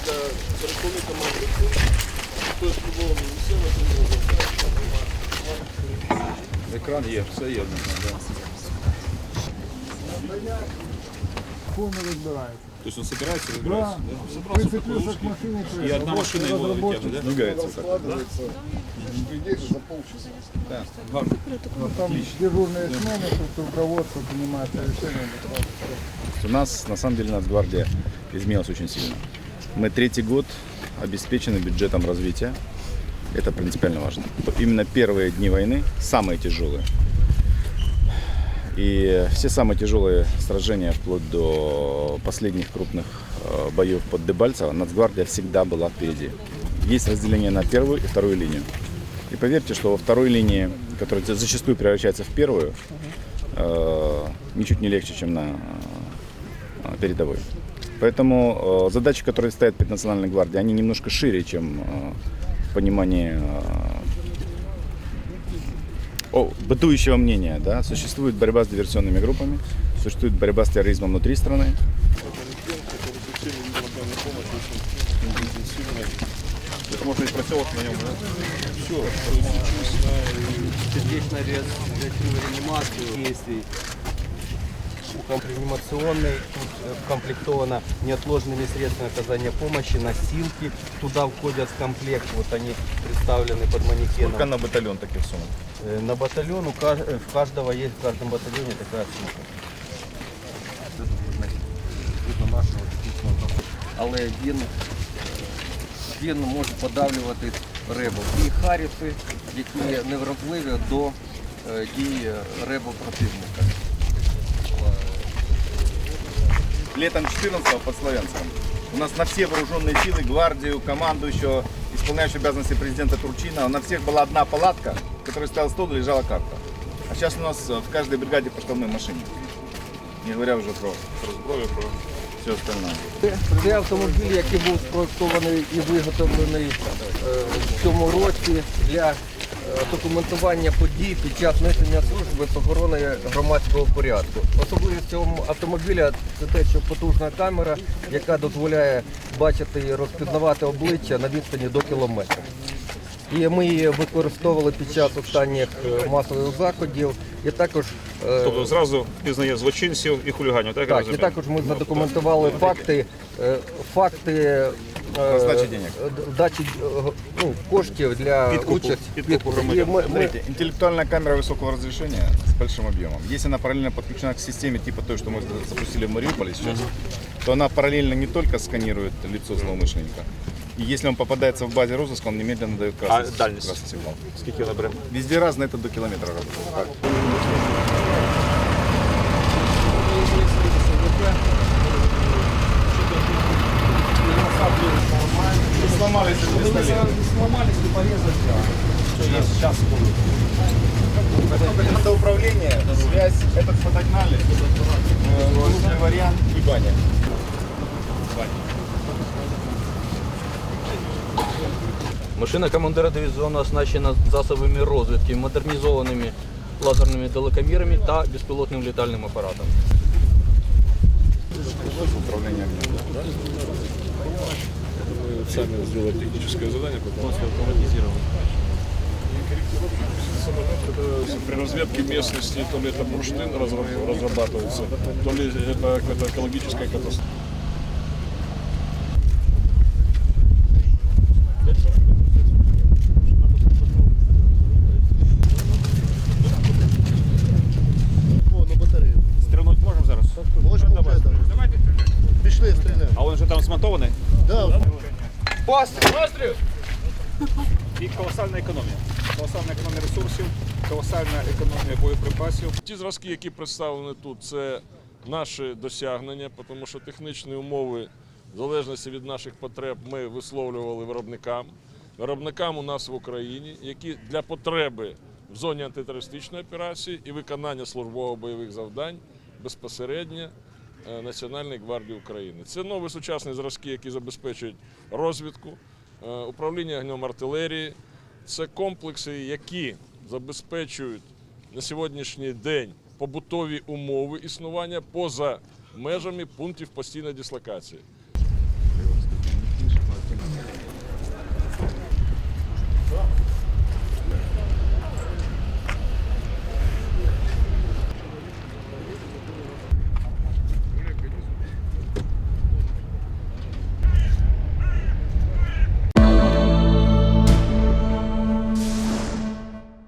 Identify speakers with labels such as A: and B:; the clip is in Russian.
A: для пересувної команди. Хтось любого місцевого не
B: Екран є, все є.
C: Повно розбирається.
B: Тобто він собирається,
C: Да.
B: розбирається?
C: Прицепился к машине.
B: І одна машина його витягує, да? Двигається так.
D: Складывается, по идее, за полчаса.
B: Так, гарно.
C: Ну, Там дежурные смены, тут руководство принимает решение.
B: У нас на самом деле Нацгвардия изменилась очень сильно. Мы третий год обеспечены бюджетом развития. Это принципиально важно. Именно первые дни войны самые тяжелые. И все самые тяжелые сражения, вплоть до последних крупных э, боев под Дебальцево, Нацгвардия всегда была впереди. Есть разделение на первую и вторую линию. И поверьте, что во второй линии, которая зачастую превращается в первую, э, ничуть не легче, чем на э, передовой. Поэтому э, задачи, которые стоят перед Национальной гвардией, они немножко шире, чем э, понимание э, о, бытующего мнения. Да? Существует борьба с диверсионными группами, существует борьба с терроризмом внутри страны. Это можно из проселок на нем,
E: сердечную реанимацию действий. Реанимационный, тут э, комплектовано неотложными средствами оказания помощи, носилки туда входят в комплект, вот они представлены под манекеном.
B: Сколько на батальон таких сумм?
E: Э, На батальон у каж- э, в каждого есть в каждом батальоне такая сумка. Видно нашого технічного. Але він, він може подавлювати ребу. І харіси, які невразливі до е, дій ребу противника.
B: Летом 14 под Славянском у нас на все вооруженные силы, гвардию, командующего, исполняющего обязанности президента Турчина, на всех была одна палатка, в которой стоял стол и лежала карта. А сейчас у нас э, в каждой бригаде по штабной машине. Не говоря уже про, про зброю, про все остальное.
E: Це автомобіль, який був спроектований і виготовлений е, в цьому році для е, документування подій під час несення служби з охорони громадського порядку. Особливість цього автомобіля це те, що потужна камера, яка дозволяє бачити і розпізнавати обличчя на відстані до кілометра. І ми її використовували під час останніх е, масових заходів. І також е,
F: Тобто зразу пізнає злочинців і хуліганів, так? я
E: і також ми задокументували факти, е, факти е,
B: Роздачі денег.
E: д- дачі е, ну, коштів для
F: Підкупу,
E: участі.
F: підкупу
E: І
F: громадян.
E: ми- ми-
B: Смотрите, интеллектуальная камера высокого разрешения с большим объемом. Если она параллельно подключена к системе типа той, что мы запустили в Мариуполе сейчас, то она параллельно не только сканирует лицо злоумышленника, и если он попадается в базе розыска, он немедленно дает
F: А
B: красный,
F: дальность?
B: красный сигнал.
F: Скільки вона бере?
B: Везде разно, это до километра работает. Сломались
C: и порезать, Сейчас
B: Это управление, связь, этот фотогнали, крупный вариант и баня.
G: Машина командира дивізіону оснащена засобами розвідки, модернізованими лазерними телекамерами та безпілотним літальним апаратом.
B: Управление огнем.
A: Сами сделать техническое задание, потом автоматизировано. Это при разведке местности, то ли это бурштин разра- разрабатывается, то ли это какая-то экологическая катастрофа.
F: Стрільнуть можемо зараз?
D: Можемо
F: Давай.
D: вже, так. Пішли, стріляємо.
F: А він вже там смонтований?
D: Да,
F: І колосальна економія. Колосальна економія ресурсів, колосальна економія боєприпасів.
A: Ті зразки, які представлені тут, це наші досягнення, тому що технічні умови, в залежності від наших потреб, ми висловлювали виробникам. Виробникам у нас в Україні, які для потреби в зоні антитерористичної операції і виконання службово-бойових завдань безпосередньо Національної гвардії України. Це нові сучасні зразки, які забезпечують розвідку, е, управління огнем артилерії. Це комплекси, які забезпечують на сьогоднішній день побутові умови існування поза межами пунктів постійної дислокації.